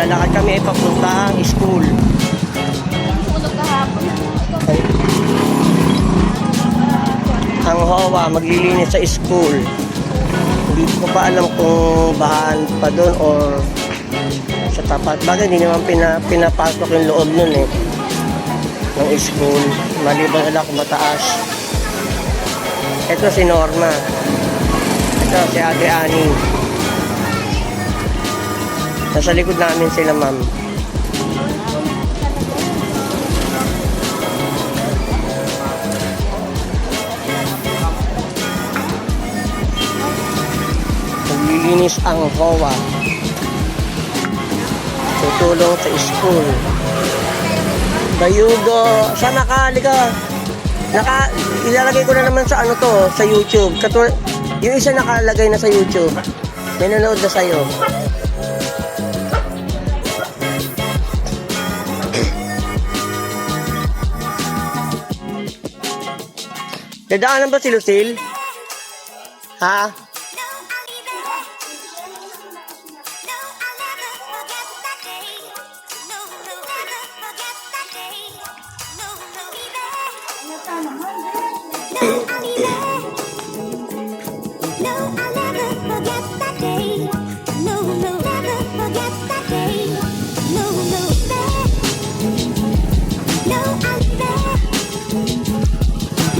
Naglalakad kami papuntang school. Tulog kahapon. Ang HOA maglilinis sa school. Hindi ko pa alam kung bahan pa doon or sa tapat. Bagay, hindi naman pina, pinapasok yung loob nun eh. Ng school. Maliban nila kung mataas. Ito si Norma. Ito si Ate Ani. Nasa likod namin sila, ma'am. Naglilinis ang HOA. Tutulong sa school. Bayugo, sana ka. Naka, ilalagay ko na naman sa ano to, sa YouTube. Katul yung isa nakalagay na sa YouTube. May nanood na sa'yo. Dadaanan ba si Lucille? Ha?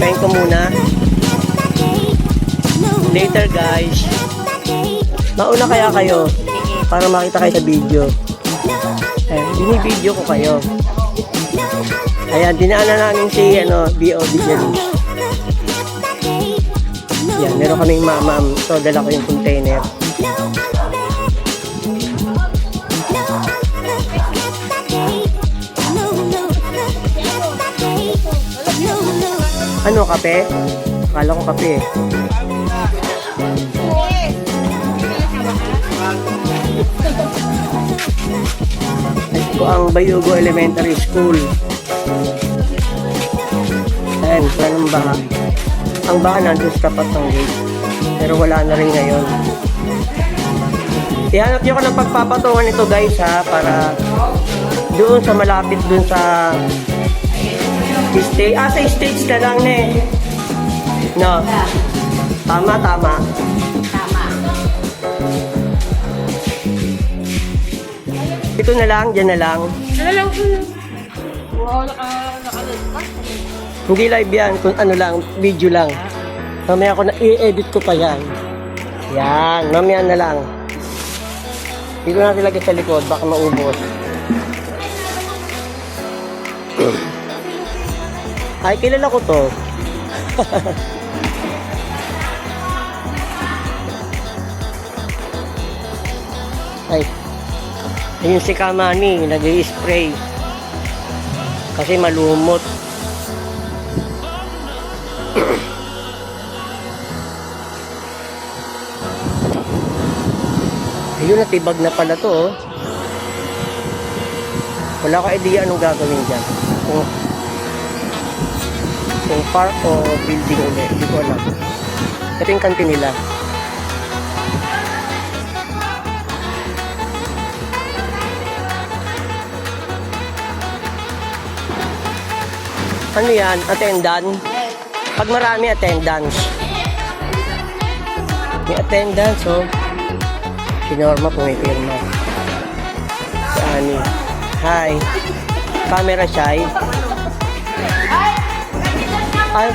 Pahin ko muna. Later guys. Mauna kaya kayo para makita kayo sa video. Eh, binibideo ko kayo. Ayan, dinaanan namin si ano, BOD dyan. Yan, meron kaming mamam. So, dala ko yung container. Ano, kape? Akala ko kape eh. Ito ang Bayugo Elementary School. Ayan, wala ng baha. Ang baha nandun sa tapat ng gate. Pero wala na rin ngayon. Ihanap niyo ko ng pagpapatungan ito guys ha, para doon sa malapit doon sa stage. Ah, sa stage na lang ne. No. Tama, tama. Tama. Ito na lang, dyan na lang. Lang po? Wow, naka, naka, Hindi live yan, kung ano lang, video lang. Mamaya ko na, i-edit ko pa yan. Yan, mamaya na lang. Dito natin lagay sa likod, baka maubos. Ay, kilala ko to. Ay, ayun si Kamani, nag-spray. Kasi malumot. Ayun, natibag na pala to, oh. Wala ka idea anong gagawin dyan. Kung, kung park o building ulit. Hindi ko alam. Ito yung kantin nila. Ano yan? Attendant? Pag marami attendance. May attendance, oh. Si Norma pumipirma. Si Ani. Hi. Camera shy. Ay,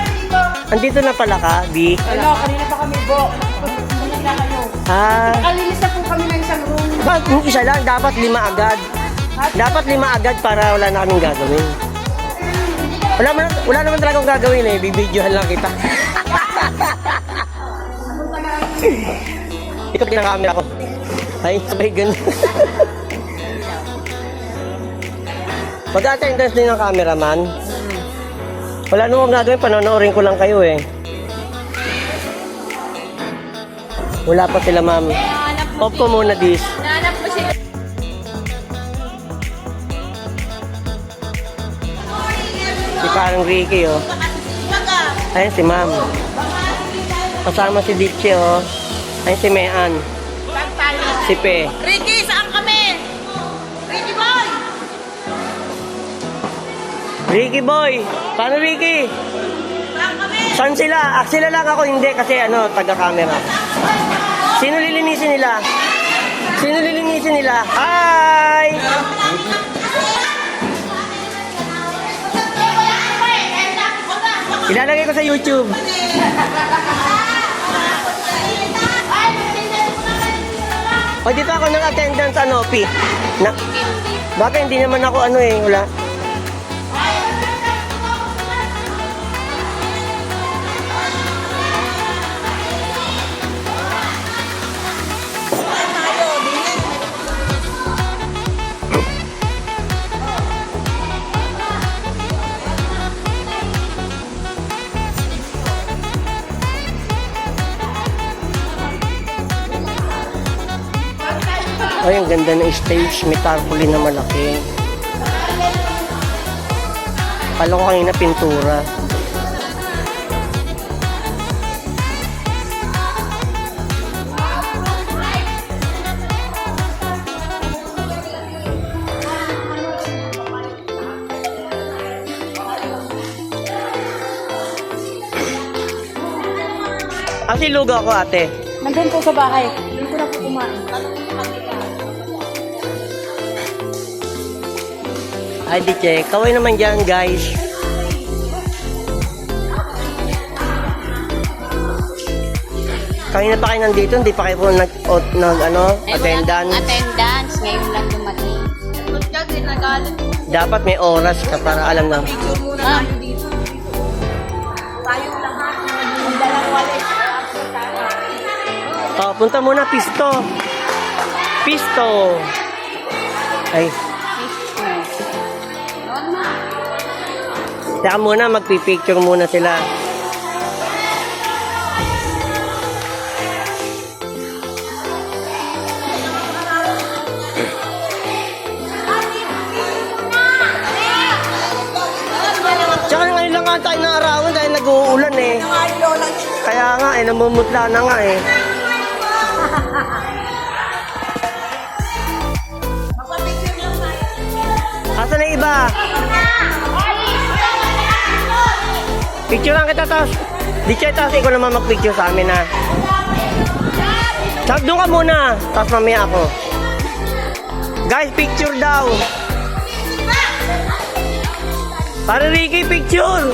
andito na pala ka, B. Ano, kanina pa kami, Bo. Bumalik na kayo. Ah, Kalinis na po kami ng isang room. Ba, yung isa lang, dapat lima agad. Dapat lima agad para wala na kaming gagawin. Wala, man, wala naman talaga akong gagawin eh. Bibidyohan lang kita. Ikaw pinakamera ko. Ay, sabay ganun. Mag-attendance din ng cameraman. Wala nung gagawin, panonoodin ko lang kayo eh. Wala pa sila, ma'am. Off ko muna this. Nahanap ko siya. Si parang Ricky, oh. Ayun si ma'am. Kasama si Ditche, oh. Ayun si Mayan. Si Pe. Ricky boy! Paano Ricky? Saan sila? Ah, sila lang ako hindi kasi ano, taga-camera. Sino lilinisin nila? Sino lilinisin nila? Hi! Ilalagay ko sa YouTube. O dito ako ng attendance ano, P. Na, bakit hindi naman ako ano eh, wala. Ay, ang ganda ng stage. May tarpaulin na malaki. Kala ko kanina pintura. Ate, lugaw ko ate. Nandun po sa bahay. Hindi ko na po kumain. Ay, di check. Kaway naman dyan, guys. Kanina pa kayo nandito, hindi pa kayo po nag, o, nag ano, attendance. Attendance. Ngayon lang dumating. Dapat may oras ka para alam na. Ah, Oh, punta muna, pisto. Pisto. Ay, Teka muna, magpipicture muna sila. Tsaka ngayon lang nga tayo naarawan dahil nag-uulan eh. Kaya nga eh, namumutla na nga eh. Picture lang kita tapos. Di siya tapos ikaw naman mag-picture sa amin ha. Tsaka doon ka muna. Tapos mamaya ako. Guys, picture daw. Para Ricky, picture.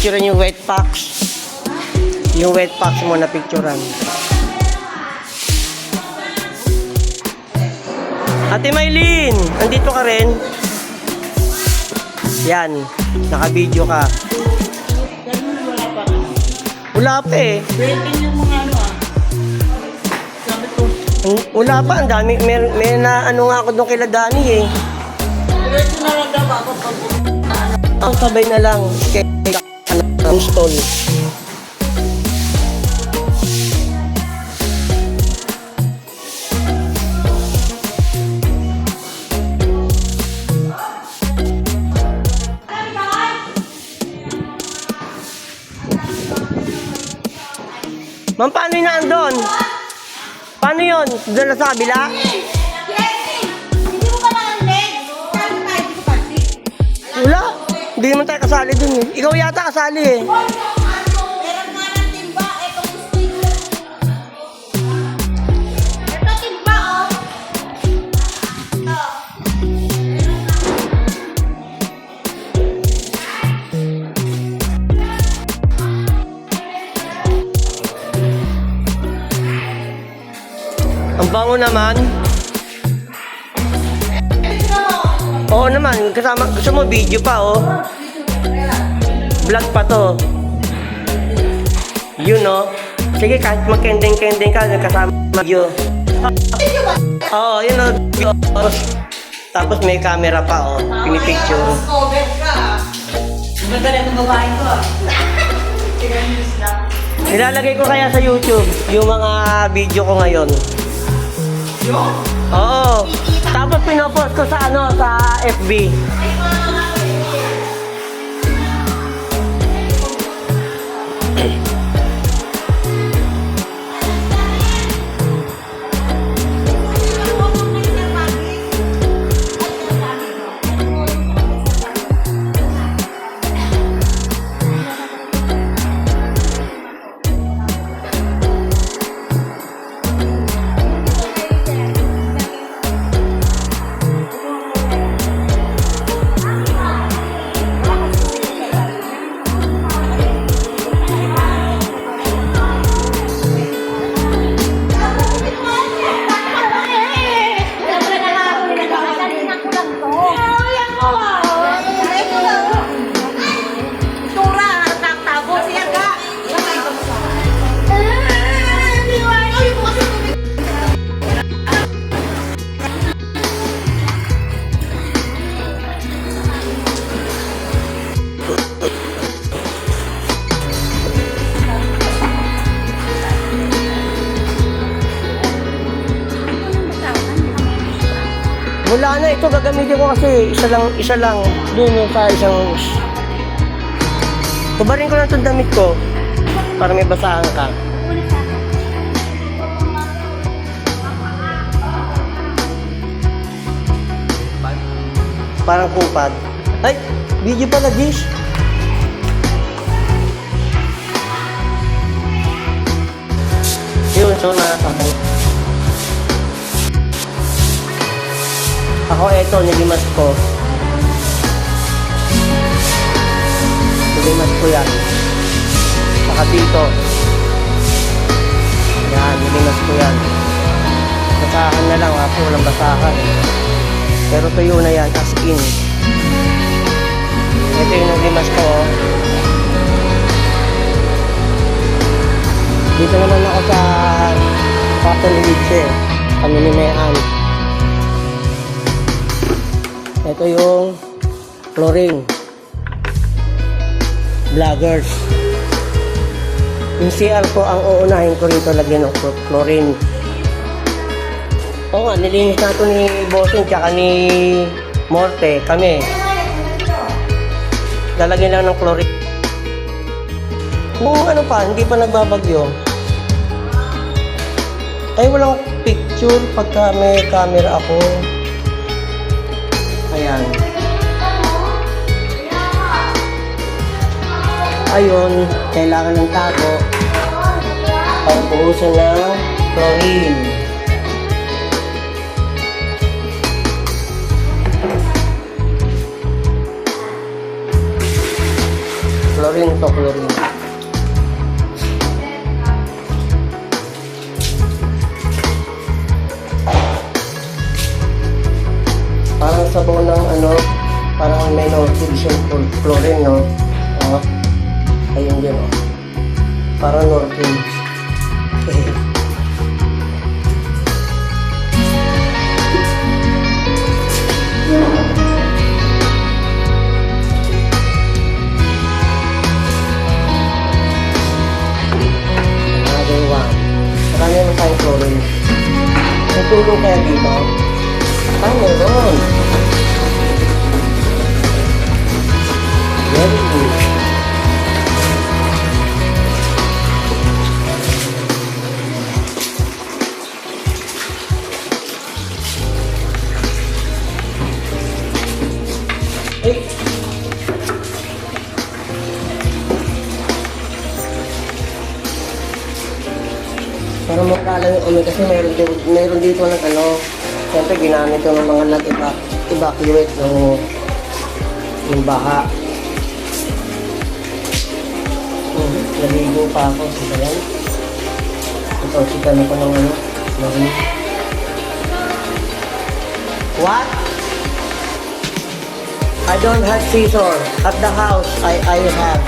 Ay, napicturean yung wet packs. Yung wet packs mo napicturean. Ate Maylin, andito ka rin? Yan, naka-video ka. Wala pa eh. Wala pa, ang dami. May, may na ano nga ako doon kila Dani eh. diretso na lang daw ako pag Ang sabay na lang kay ano, stall. Ma'am, paano yung naandun? Paano yun? Doon na sa kabila? Hindi naman tayo kasali dun eh. Ikaw yata kasali eh. bango naman. Oo naman, kasama, gusto mo video pa, oh. Vlog pa to. Yun, oh. Sige, kahit magkending-kending ka, kasama video. Oo, yun, oh. Tapos may camera pa, oh. Pinipicture. Ganda na itong babae ko ah. Nilalagay ko kaya sa YouTube yung mga video ko ngayon. Yung? Oo. Tapos pinopost ko sa ano, sa FB. Kasi isa lang, isa lang dun yung sa isang... Kubarin ko lang itong damit ko para may basahan ka. Parang kupad. Ay, video pala, Gish. Yun, so nakakabay. Ako eto, nilimas ko. Nilimas ko yan. Saka dito. Yan, nilimas ko yan. Basahan na lang, ako walang basahan. Pero tuyo na yan, as in. Ito yung nilimas ko. oh. Dito naman ako sa Cotton Ridge eh. Mayan. Ito yung chlorine. Vloggers. Yung CR ko ang uunahin ko rito lagyan ng chlorine. Oo nga, nilinis na ni Bossing tsaka ni Morte. Kami. Lalagyan lang ng chlorine. Kung ano pa, hindi pa nagbabagyo. Ay, walang picture pagka may camera ako. Ayan. Ayun, kailangan ng tago. Pagbuusan ng chlorine. Chlorine to chlorine. Yung umi kasi meron, dito, meron dito ng ano, siyempre ginamit ko ng mga nag-evacuate ng yung baha. Hmm, naligo pa ako sa yan. Ito, sikan ako ng ano, ng What? I don't have scissor. At the house, I, I have.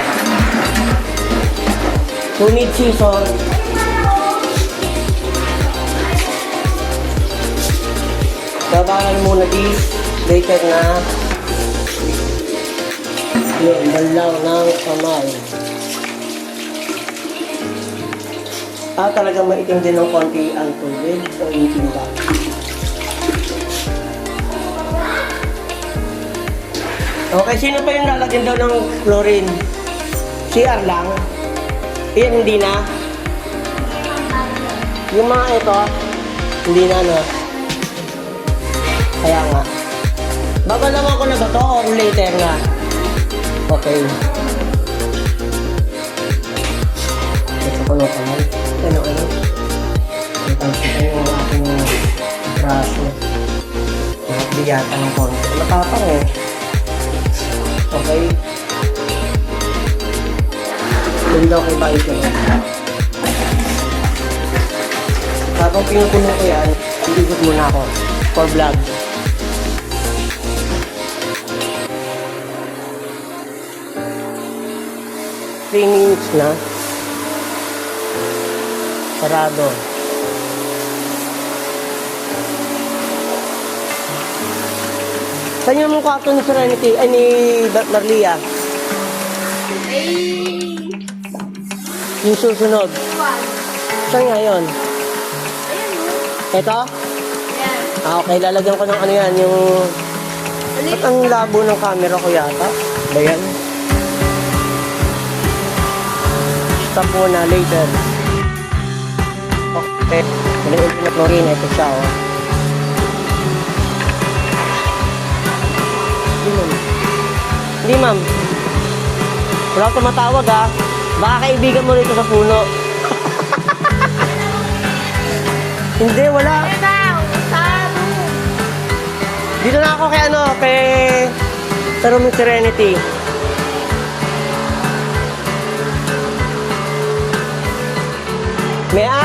Who needs scissor? Gabayan muna this. Later na. Yun, balaw ng kamay. Ah, talagang maitim din ng konti ang tubig. So, itim ba? Okay, sino pa yung lalagyan daw ng chlorine? CR lang? Yan, hindi na? Yung mga ito, hindi na, no? Kaya nga. Babalawan ko na ba to or later na? Okay. Ito ko na kamay. Ano, ano? Napansin ko yung aking braso. Nakabiyata ng konti. Matapang eh. Okay. Yun daw kay Bayo ko. Habang pinupuno ko yan, iikot muna ako for vlog. Three minutes na. Sarado. Saan yung mukha ito ni Serenity? Ay, ni Marlia? Yung susunod. Saan nga yun? Ito? Ah, okay. Lalagyan ko ng ano yan, yung... Ba't ang labo ng camera ko yata? Ba yan? Stop muna later. Okay. Maliit na chlorine. Ito siya, oh. Hindi, ma'am. Hindi, ma'am. Wala akong tumatawag, ha? Baka kaibigan mo rito sa puno. Hindi, wala. Dito na ako kay ano, kay sa Serenity. Mayan!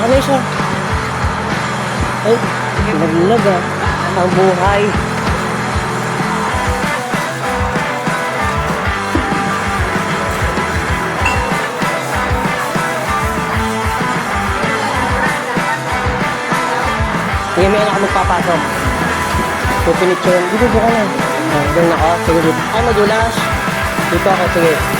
Ano siya? Ay, naglag ah. Ang buhay. Sige, may anak magpapasok. Pupinitsyon. Dito, dito ka na. Oh, doon ako. Sige, dito. Ay, madulas. Dito ako, sige.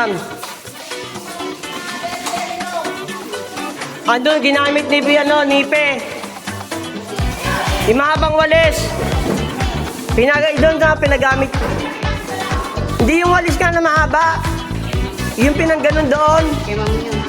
Ma'am. Andun, ginamit ni Bi, ano, Nipe. Yung mahabang walis. Pinag doon na pinagamit. Hindi yung walis ka na mahaba. Yung pinangganon doon. Yun.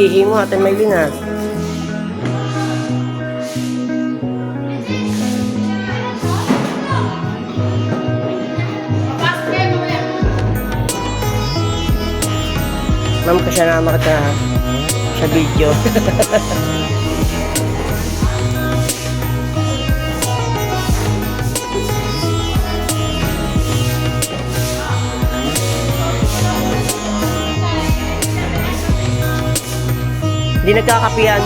Lakas ng ihi mo, Ate Maylin ha. Ma'am, kasi naman kita sa video. Hindi nagkakapiyan.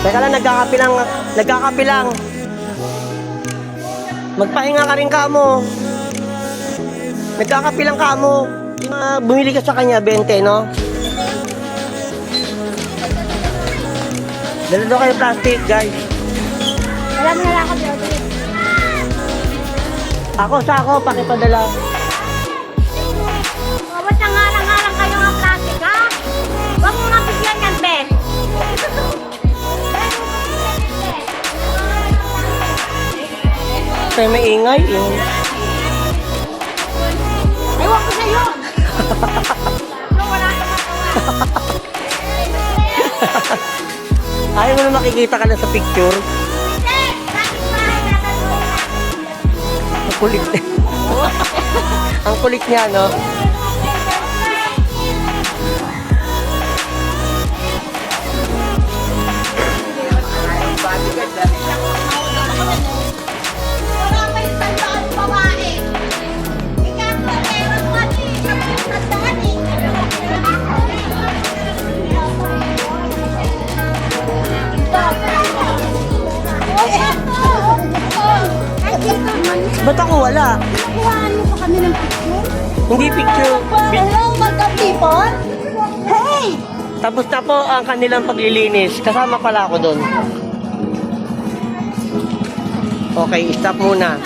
Teka lang, nagkakapilang, nagkakapilang. Magpahinga ka rin ka mo. Nagkakapilang ka mo. Ah, bumili ka sa kanya, 20, no? Dala daw kayo plastic, guys. Alam mo na lang ako, Brody. Ako sa ako, pakipadala. O, ba't nangarang-ngarang kayo ng plastic, ha? Huwag mo nga bigyan yan, Ben. Kaya may ingay, Ayaw mo na makikita ka na sa picture. Ang kulit. Ang kulit niya, no? Wala Ba't ako wala? Nakuhaan mo pa kami ng picture? Hindi picture. Hello, mga people! Hey! Tapos na po ang kanilang paglilinis. Kasama pala ako doon. Okay, stop muna.